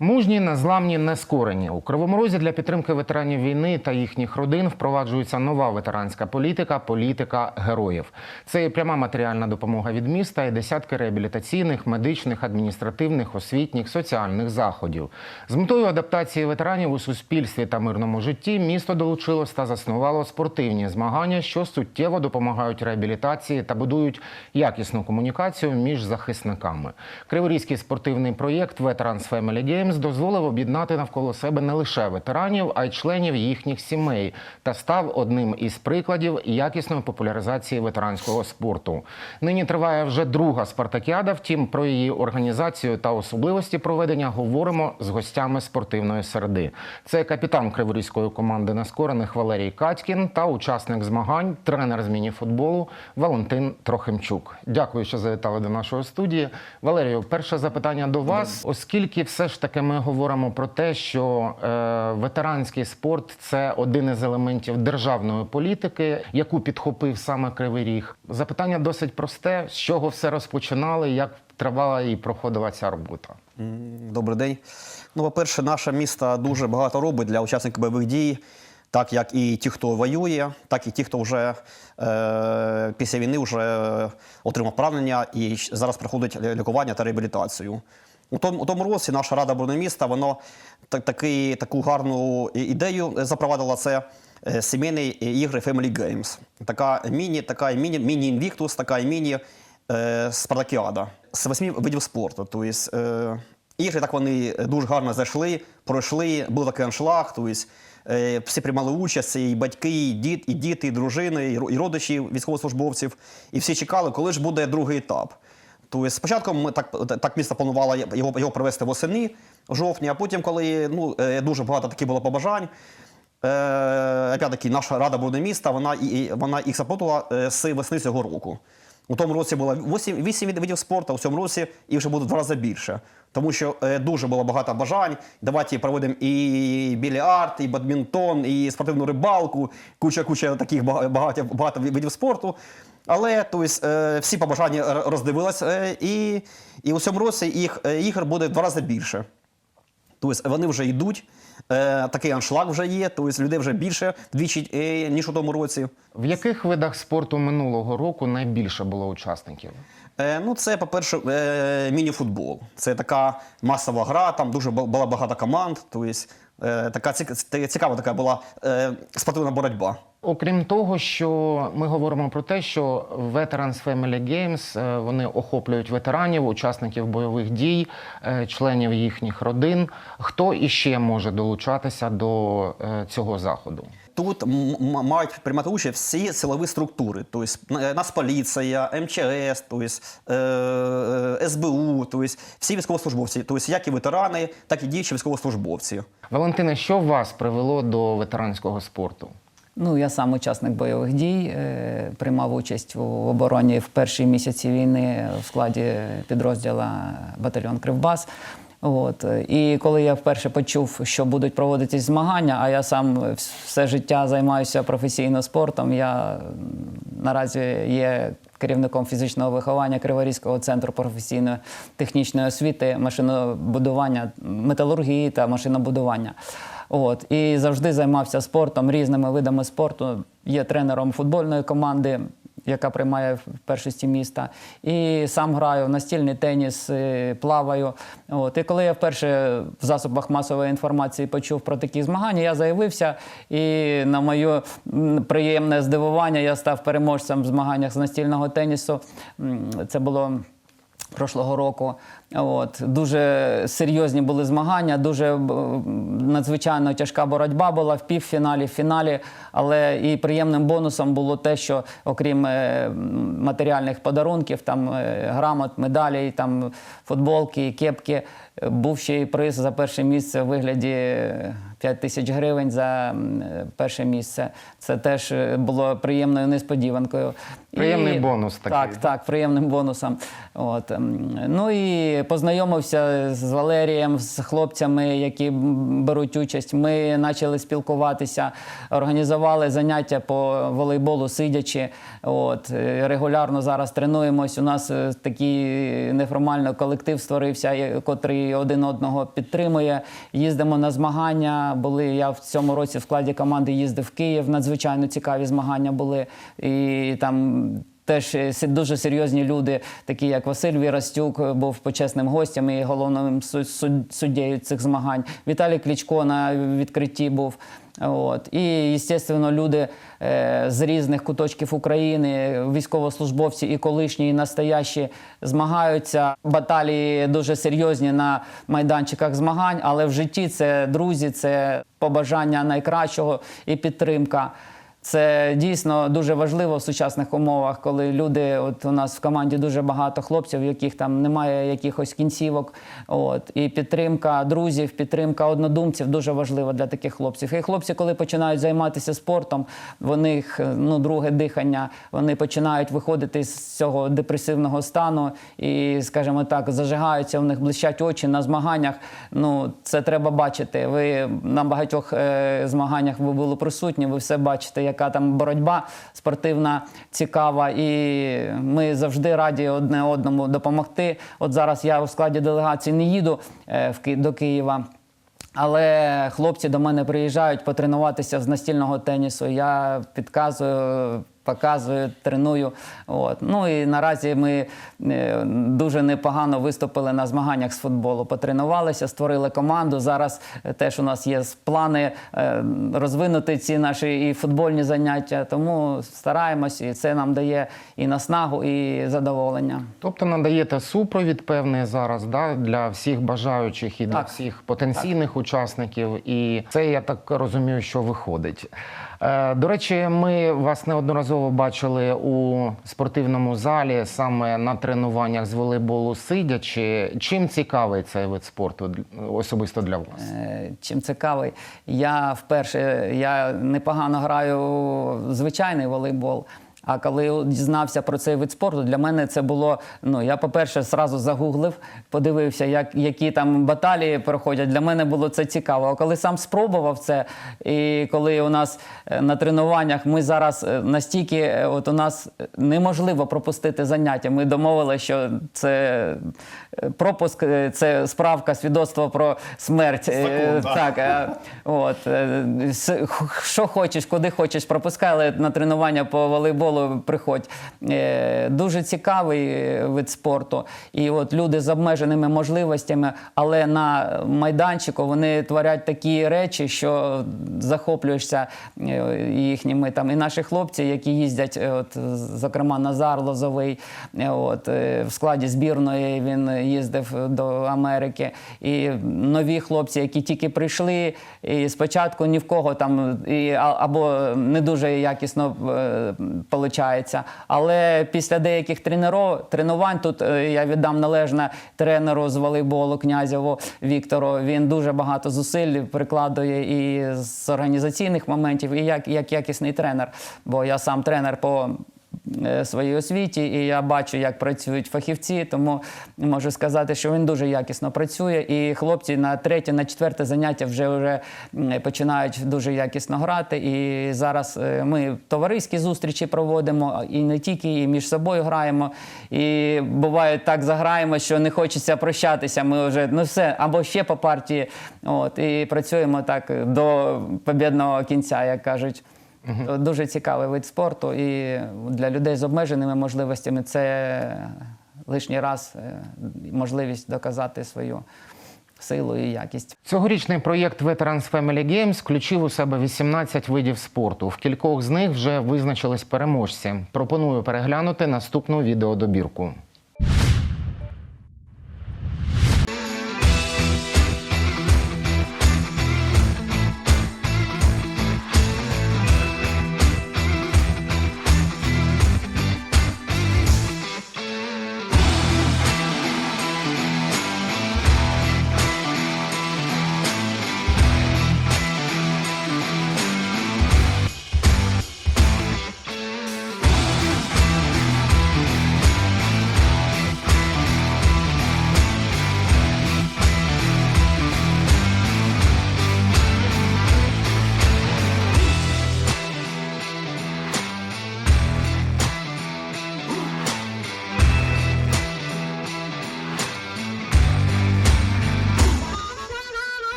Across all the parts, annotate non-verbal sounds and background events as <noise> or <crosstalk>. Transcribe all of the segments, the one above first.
Мужні, незламні, нескорені. У Кривому Розі для підтримки ветеранів війни та їхніх родин впроваджується нова ветеранська політика політика героїв. Це і пряма матеріальна допомога від міста і десятки реабілітаційних, медичних, адміністративних, освітніх, соціальних заходів. З метою адаптації ветеранів у суспільстві та мирному житті місто долучилось та заснувало спортивні змагання, що суттєво допомагають реабілітації та будують якісну комунікацію між захисниками. Криворізький спортивний проєкт Veterans Family Games дозволив об'єднати навколо себе не лише ветеранів, а й членів їхніх сімей та став одним із прикладів якісної популяризації ветеранського спорту. Нині триває вже друга спартакіада. Втім, про її організацію та особливості проведення говоримо з гостями спортивної середи. Це капітан криворізької команди нескорених Валерій Катькін та учасник змагань, тренер з мініфутболу Валентин Трохимчук. Дякую, що завітали до нашої студії. Валерію, перше запитання до вас, оскільки все ж таки ми говоримо про те, що е, ветеранський спорт це один із елементів державної політики, яку підхопив саме Кривий Ріг. Запитання досить просте: з чого все розпочинали, як тривала і проходила ця робота. Добрий день. Ну, по-перше, наше місто дуже багато робить для учасників бойових дій, так як і ті, хто воює, так і ті, хто вже е, після війни вже отримав поранення і зараз проходить лікування та реабілітацію. У тому, у тому році наша рада оборони міста воно так, такий, таку гарну ідею запровадила це. е, Сімейні ігри Family Games. Така міні, така міні, міні-інвіктус, така міні е, спартакіада з восьми видів спорту. Тобто, е, ігри так вони дуже гарно зайшли, пройшли, був такий аншлаг. Тобто, е, всі приймали участь, і батьки, і, діт, і діти, і дружини, і родичі військовослужбовців. І всі чекали, коли ж буде другий етап. Тобто спочатку ми так, так місто планувало його, його провести восени в жовтні, а потім, коли ну, е, дуже багато таких було побажань, Е, опять-таки, наша рада оборони міста, вона, і- і, вона їх заплатила е, з весни цього року. У тому році було 8, 8 видів спорту, в цьому році їх вже буде в два рази більше. Тому що е, дуже було багато бажань. Давайте проведемо і біліард, і бадмінтон, і спортивну рибалку, куча-куча таких багато, багато видів спорту. Але тобто, всі побажання р- е, і, і у цьому році їх е, ігор буде в два рази більше. Тобто вони вже йдуть, такий аншлаг вже є, тобто людей вже більше вдвічі, е, ніж у тому році. В яких видах спорту минулого року найбільше було учасників? Ну, це, по-перше, міні-футбол. Це така масова гра, там дуже бу- була багато команд. Тобто, така цік- цікава така була е, спортивна боротьба. Окрім того, що ми говоримо про те, що Veterans Family Games е, вони охоплюють ветеранів, учасників бойових дій, е, членів їхніх родин. Хто іще може долучатися до е, цього заходу? Тут мають приймати участь всі силові структури, тобто е, Нацполіція, МЧС, тобто СБУ, тобто всі військовослужбовці, тобто як і ветерани, так і діючі військовослужбовці. Валентине, що вас привело до ветеранського спорту? Ну, я сам учасник бойових дій, е, приймав участь у обороні в перші місяці війни в складі підрозділу батальйон Кривбас. От. І коли я вперше почув, що будуть проводитись змагання, а я сам все життя займаюся професійно спортом, я наразі є керівником фізичного виховання Криворізького центру професійної технічної освіти, машинобудування, металургії та машинобудування. От і завжди займався спортом, різними видами спорту. Є тренером футбольної команди, яка приймає в першості міста. І сам граю в настільний теніс, е, плаваю. От і коли я вперше в засобах масової інформації почув про такі змагання, я заявився. І на моє приємне здивування я став переможцем в змаганнях з настільного тенісу. Це було прошлого року. От дуже серйозні були змагання, дуже надзвичайно тяжка боротьба була в півфіналі, в фіналі. Але і приємним бонусом було те, що окрім е, матеріальних подарунків, там е, грамот, медалей, там футболки, кепки, е, був ще й приз за перше місце у вигляді 5 тисяч гривень за е, перше місце. Це теж е, було приємною несподіванкою. Приємний бонус такий. Так, так, приємним бонусом. От. Ну і познайомився з Валерієм, з хлопцями, які беруть участь. Ми почали спілкуватися, організували заняття по волейболу сидячи. От. е, Регулярно зараз тренуємось. У нас е, такий неформальний колектив створився, е, котрий один одного підтримує. Їздимо на змагання. Були я в цьому році в складі команди їздив в Київ. Надзвичайно цікаві змагання були. І там Теж е, дуже серйозні люди, такі як Василь Вірастюк, е, був почесним гостем і головним су- суд- суддєю цих змагань. Віталій Кличко на відкритті був. От. І, звісно, люди е, з різних куточків України, військовослужбовці і колишні, і настоящі змагаються. Баталії дуже серйозні на майданчиках змагань, але в житті це друзі, це побажання найкращого і підтримка. Це дійсно дуже важливо в сучасних умовах, коли люди, от у нас в команді дуже багато хлопців, яких там немає якихось кінцівок. От і підтримка друзів, підтримка однодумців дуже важлива для таких хлопців. І хлопці, коли починають займатися спортом, в них ну друге дихання, вони починають виходити з цього депресивного стану і, скажімо так, зажигаються, у них блищать очі на змаганнях. Ну це треба бачити. Ви на багатьох е, змаганнях ви були присутні, ви все бачите, яка там боротьба спортивна цікава, і ми завжди раді одне одному допомогти. От зараз я у складі делегації не їду е, до Києва. Але хлопці до мене приїжджають потренуватися з настільного тенісу. Я підказую, показую, треную. От. Ну і наразі ми е, дуже непогано виступили на змаганнях з футболу. Потренувалися, створили команду. Зараз е, теж у нас є плани е, розвинути ці наші і футбольні заняття. Тому стараємось, і це нам дає і наснагу, і задоволення. Тобто надаєте супровід певний зараз да, для всіх бажаючих і для всіх потенційних учасників. І це я так розумію, що виходить. Е, До речі, ми вас неодноразово бачили у спортивному залі саме на тренуваннях з волейболу сидячи. Чим цікавий цей вид спорту особисто для вас? Е, Чим цікавий, я вперше я непогано граю в звичайний волейбол. А коли дізнався про цей вид спорту, для мене це було. Ну я, по-перше, зразу загуглив, подивився, як, які там баталії проходять. Для мене було це цікаво. А коли сам спробував це, і коли у нас е, на тренуваннях ми зараз е, настільки, е, от у нас неможливо пропустити заняття. Ми домовилися, що це пропуск, це справка, свідоцтво про смерть. Закон, да. Так, е, от, що хочеш, куди хочеш, пропускай, але на тренування по волейболу приходь. Е, Дуже цікавий е, вид спорту. І от люди з обмеженими можливостями, але на майданчику вони творять такі речі, що захоплюєшся е, їхніми там. І наші хлопці, які їздять, е, от, зокрема, Назар Лозовий, е, от, е, в складі збірної він їздив до Америки. І нові хлопці, які тільки прийшли, і спочатку ні в кого там і, або не дуже якісно виходить. Але після деяких тренувань тут е, я віддам належне тренеру з волейболу князєву Віктору. Він дуже багато зусиль прикладує і з організаційних моментів, і як, як якісний тренер. Бо я сам тренер по своїй освіті, і я бачу, як працюють фахівці, тому можу сказати, що він дуже якісно працює. І хлопці на третє, на четверте заняття вже, вже починають дуже якісно грати. І зараз е, ми товариські зустрічі проводимо, і не тільки і між собою граємо. І буває так заграємо, що не хочеться прощатися. Ми вже ну все або ще по партії. От і працюємо так до побідного кінця, як кажуть. Дуже цікавий вид спорту, і для людей з обмеженими можливостями це лишній раз е, можливість доказати свою силу і якість. Цьогорічний проєкт Veterans Family Games включив у себе 18 видів спорту. В кількох з них вже визначились переможці. Пропоную переглянути наступну відеодобірку.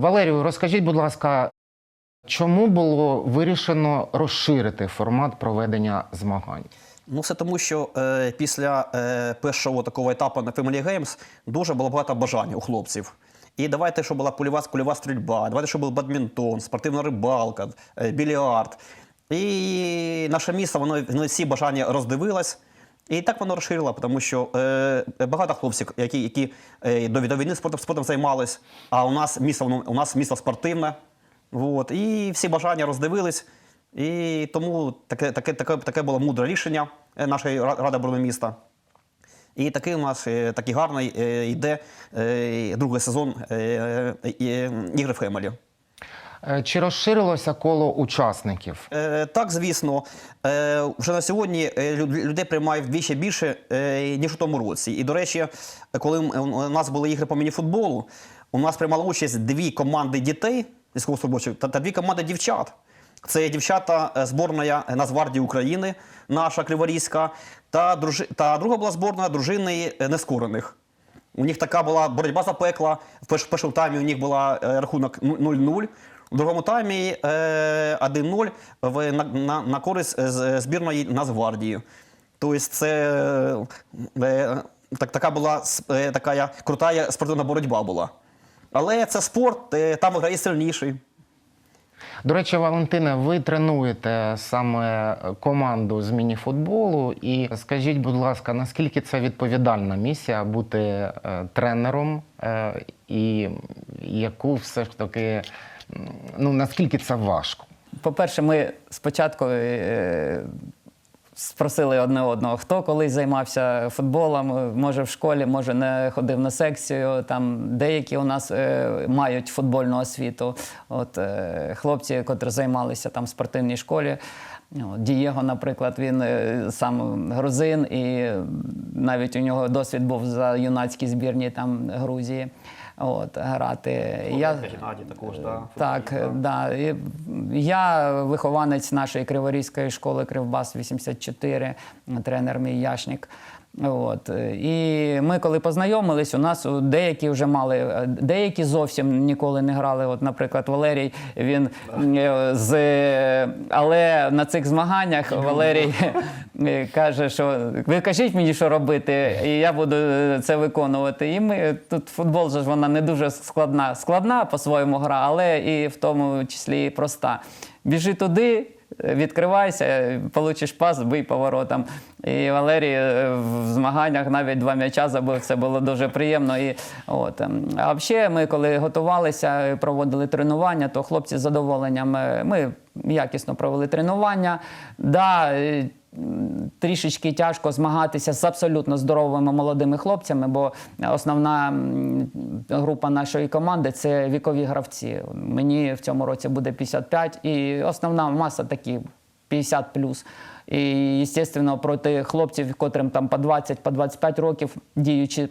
Валерію, розкажіть, будь ласка, чому було вирішено розширити формат проведення змагань? Ну, це тому, що е, після е, першого такого етапу на Family Games дуже було багато бажань у хлопців. І давайте, щоб була кульова, кульова стрільба, давайте, щоб був бадмінтон, спортивна рибалка, е, більярд. І наше місто, воно, воно всі бажання роздивилось. І так воно розширило, тому що е, багато хлопців, які, які е, до, до війни спортом, спортом займались, а у нас місто, у нас місто спортивне. Вот. І всі бажання роздивились. І тому таке, таке, таке, таке було мудре рішення е, нашої Ради оборони міста. І такий у нас е, такий гарний е, йде другий сезон ігри Фемелі. Е, Чи розширилося коло учасників? Е, так, звісно, е, вже на сьогодні е, людей приймає вдвічі більше, е, ніж у тому році. І, до речі, коли у нас були ігри по мініфутболу, у нас приймали участь дві команди дітей військовослужбовців та, дві команди дівчат. Це дівчата е, зборна Нацгвардії України, наша Криворізька, та, дружи, та друга була зборна дружини е, нескорених. У них така була боротьба запекла. В перш- в першому таймі у них була е, рахунок 0-0. У другому таймі е, 1-0 на, на, на користь е, з- збірної Нацгвардії. Тобто це е, е, так, така була е, така крута спортивна боротьба була. Але це спорт, е, там грає сильніший. До речі, Валентине, ви тренуєте саме команду з мініфутболу. І скажіть, будь ласка, наскільки це відповідальна місія бути е, тренером, е, і яку все ж таки, ну наскільки це важко? По-перше, ми спочатку е, спросили одне одного, хто колись займався футболом, може в школі, може не ходив на секцію. Там деякі у нас е, мають футбольну освіту. От е, хлопці, котрі займалися там в спортивній школі. Ну, Дієго, наприклад, він сам грузин, і навіть у нього досвід був за юнацькі збірні там Грузії. От, грати. Я, Геннадій також, да, так, да. Я вихованець нашої Криворізької школи Кривбас 84, тренер мій Яшник. От. І ми, коли познайомились, у нас деякі вже мали, деякі зовсім ніколи не грали. От, наприклад, Валерій, він е, з. Але на цих змаганнях Валерій е, <laughs> каже, що ви кажіть мені, що робити, і я буду це виконувати. І ми тут футбол ж вона не дуже складна. Складна по-своєму гра, але і в тому числі і проста. Біжи туди. Відкривайся, получиш пас, бий поворотом. І Валерій е, в змаганнях навіть два м'яча забив. Це було дуже приємно. І, от. ем, А взагалі, ми коли готувалися, проводили тренування, то хлопці з задоволенням е, ми якісно провели тренування. Да, е, Трішечки тяжко змагатися з абсолютно здоровими молодими хлопцями, бо основна група нашої команди це вікові гравці. Мені в цьому році буде 55, і основна маса такі 50 плюс. І, звісно, проти хлопців, котрим там по 20, по 25 років діючи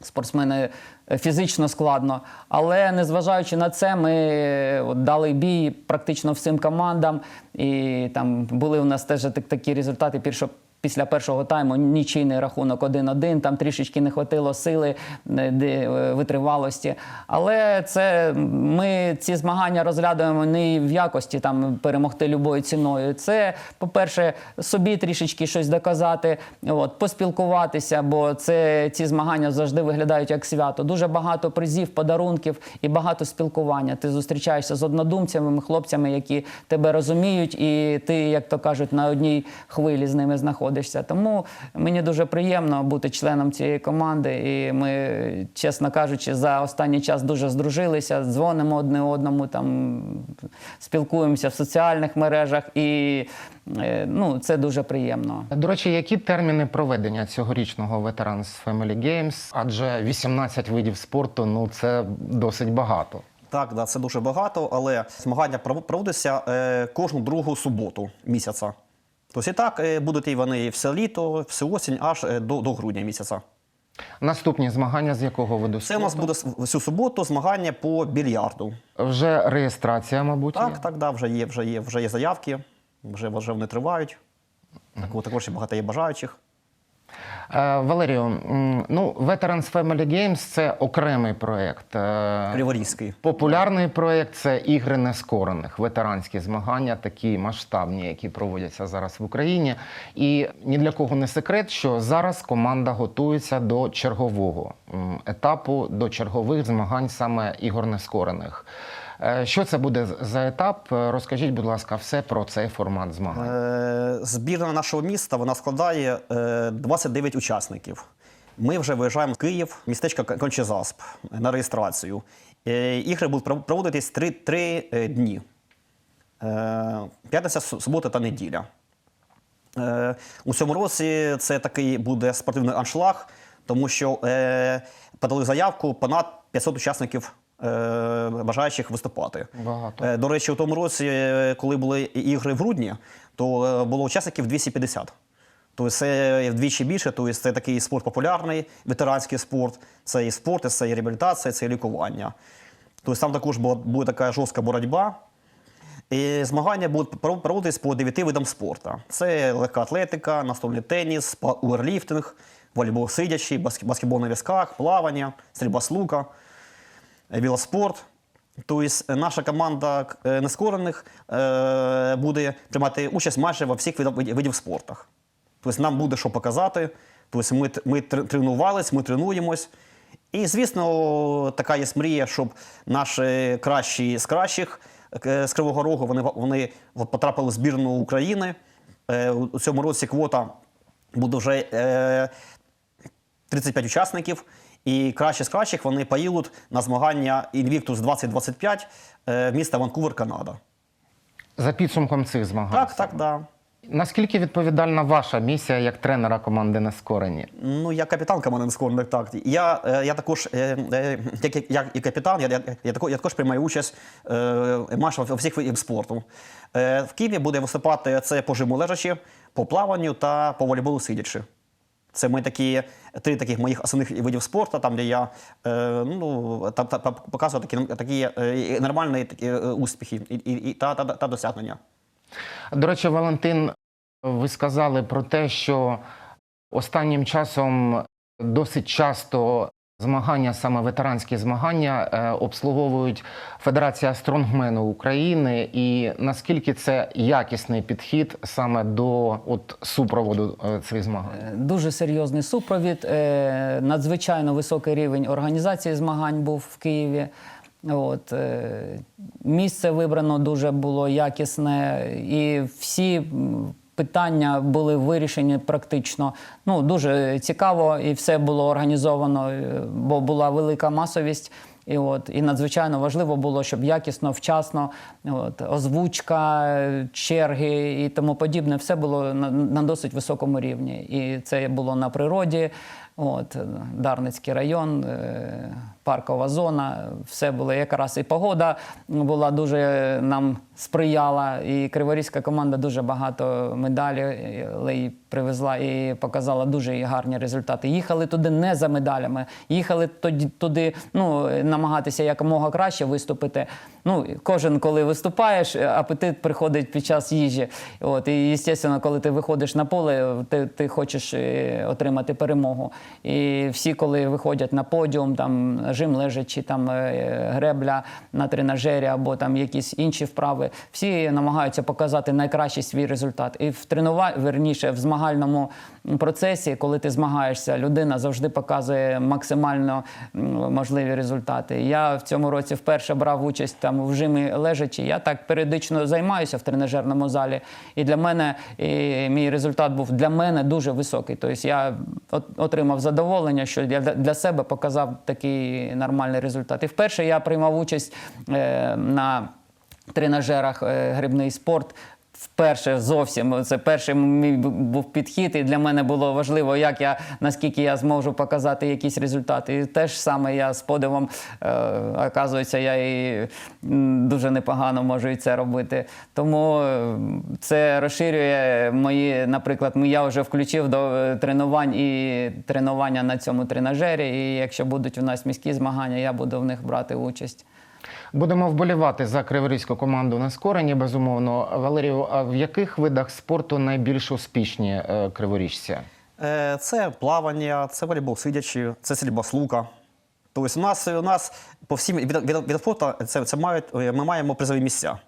спортсмени фізично складно. Але незважаючи на це, ми е, дали бій практично всім командам. І там були у нас теж такі результати. Піршо, після першого тайму нічийний рахунок 1-1, там трішечки не хватило сили, е, е, витривалості. Але це ми ці змагання розглядаємо не в якості там перемогти любою ціною. Це, по-перше, собі трішечки щось доказати, от, поспілкуватися, бо це ці змагання завжди виглядають як свято. Дуже багато призів, подарунків і багато спілкування. Ти зустрічаєшся з однодумцями, хлопцями, які тебе розуміють, і ти, як то кажуть, на одній хвилі з ними знаходишся. Тому мені дуже приємно бути членом цієї команди. І ми, чесно кажучи, за останній час дуже здружилися, дзвонимо одне одному, там спілкуємося в соціальних мережах, і е, ну, це дуже приємно. До речі, які терміни проведення цьогорічного Veterans Family Games? Адже 18 видів спорту ну це досить багато. Так, да, це дуже багато, але змагання пров- проводяться е, кожну другу суботу місяця. Тобто і так е, будуть і вони все літо, всю осінь, аж е, до, до грудня місяця. Наступні змагання з якого виду Це у нас буде всю суботу змагання по більярду. вже реєстрація, мабуть. є? Так, так, да, вже є, вже є, вже є заявки, вже, вже вони тривають. Так, також і багато є бажаючих. Е, Валерію, ну, Veterans Family Games це окремий проєкт. Е, Криворізький. Популярний проєкт це ігри нескорених, ветеранські змагання, такі масштабні, які проводяться зараз в Україні. І ні для кого не секрет, що зараз команда готується до чергового етапу, до чергових змагань саме ігор нескорених. Е, Що це буде за етап? Е, Розкажіть, будь ласка, все про цей формат змагань. Е, Збірна нашого міста вона складає е, 29 учасників. Ми вже виїжджаємо в Київ, містечко Кон- Кончезасп на реєстрацію. Ігри будуть проводитись три, три е, дні: п'ятниця, су- субота та неділя. У цьому році це такий буде спортивний аншлаг, тому що подали заявку понад 500 учасників бажаючих виступати. Багато. Е, До речі, у тому році, е, коли були ігри в грудні, то е, було учасників 250. Тобто це вдвічі більше, тобто це такий спорт популярний, ветеранський спорт, це і спорт, це і реабілітація, це і лікування. Тобто там також була, буде така жорстка боротьба. І змагання будуть проводитись по дев'яти видам спорту. Це легка атлетика, настольний теніс, пауерліфтинг, волейбол сидячий, баскетбол на візках, плавання, стрільба з лука, е, велоспорт. Тобто наша команда е, нескорених е, буде приймати участь майже во всіх видів, спорту. Тобто нам буде що показати. Тобто ми, ми тр- тренувались, ми тренуємось. І, звісно, така є мрія, щоб наші кращі з кращих е, з Кривого Рогу вони, вони потрапили в збірну України. Е, У цьому році квота буде вже е, 35 учасників. І кращі з кращих вони поїдуть на змагання Invictus 2025 е, в місто Ванкувер, Канада. За підсумком цих змагань. Так, так, да. Наскільки відповідальна ваша місія як тренера команди Нескорені? Ну, я капітан команди «Нескорених», так. Я, е, я також, е, як, як, як і капітан, я, я, я, також, я також приймаю участь е, майже у всіх видів спорту. Е, в Києві буде виступати це по жиму лежачі, по плаванню та по волейболу сидячи. Це ми такі, три таких моїх основних видів спорту, там, де я е, ну, та, та, показував такі, такі е, нормальні такі, е, успіхи і, і, та, та, та досягнення. До речі, Валентин, ви сказали про те, що останнім часом досить часто змагання, саме ветеранські змагання, е, обслуговують Федерація стронгмену України. І наскільки це якісний підхід саме до от, супроводу е, цих змагань? Дуже серйозний супровід, е, надзвичайно високий рівень організації змагань був в Києві. От, е, місце вибрано дуже було якісне, і всі питання були вирішені практично. Ну, дуже цікаво, і все було організовано, е, бо була велика масовість. І от і надзвичайно важливо було, щоб якісно, вчасно, от озвучка, черги і тому подібне, все було на, на досить високому рівні. І це було на природі. От Дарницький район, е, паркова зона, все було якраз і погода була дуже нам сприяла. І криворізька команда дуже багато медалей привезла і показала дуже гарні результати. Їхали туди не за медалями, їхали тоді туди, ну намагатися якомога краще виступити. Ну кожен, коли виступаєш, апетит приходить під час їжі. От і звісно, коли ти виходиш на поле, ти, ти хочеш е, отримати перемогу. І всі, коли виходять на подіум, там жим лежачи, там е, гребля на тренажері або там якісь інші вправи, всі намагаються показати найкращий свій результат. І в тренува... верніше в змагальному процесі, коли ти змагаєшся, людина завжди показує максимально можливі результати. Я в цьому році вперше брав участь там в жимі лежачі. Я так періодично займаюся в тренажерному залі. І для мене і мій результат був для мене дуже високий. Тобто я отримав задоволення, що я для- себе показав такий нормальний результат. І вперше я приймав участь е, на тренажерах е, грибний спорт. Вперше зовсім це перший мій був підхід, і для мене було важливо, як я наскільки я зможу показати якісь результати. І теж саме я з подивом е, оказується, я і дуже непогано можу і це робити. Тому е, це розширює мої, наприклад, я вже включив до е, тренувань і тренування на цьому тренажері. І якщо будуть у нас міські змагання, я буду в них брати участь. Будемо вболівати за криворізьку команду Нескорені, безумовно. Валерію, а в яких видах спорту найбільш успішні е, криворіжці? Е, Це плавання, це волейбол сидячи, це стрільба з лука. Тобто у нас, у нас по всім від, від, від фото це, це мають, е, ми маємо призові місця.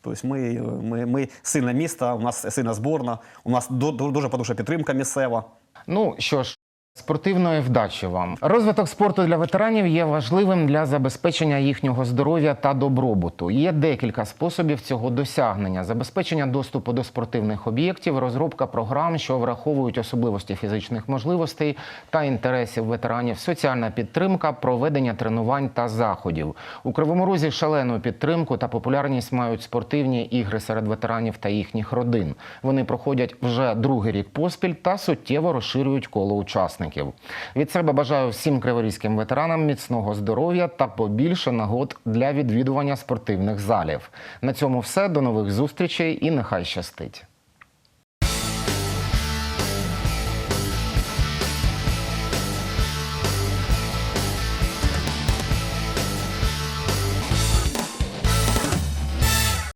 Тобто ми, ми, ми сильне місто, у нас сильна зборна, у нас ду- ду- дуже подушна підтримка місцева. Ну що ж. Спортивної вдачі вам розвиток спорту для ветеранів є важливим для забезпечення їхнього здоров'я та добробуту. Є декілька способів цього досягнення: забезпечення доступу до спортивних об'єктів, розробка програм, що враховують особливості фізичних можливостей та інтересів ветеранів, соціальна підтримка, проведення тренувань та заходів. У Кривому Розі шалену підтримку та популярність мають спортивні ігри серед ветеранів та їхніх родин. Вони проходять вже другий рік поспіль та суттєво розширюють коло учасників. Від себе бажаю всім криворізьким ветеранам міцного здоров'я та побільше нагод для відвідування спортивних залів. На цьому все. До нових зустрічей і нехай щастить.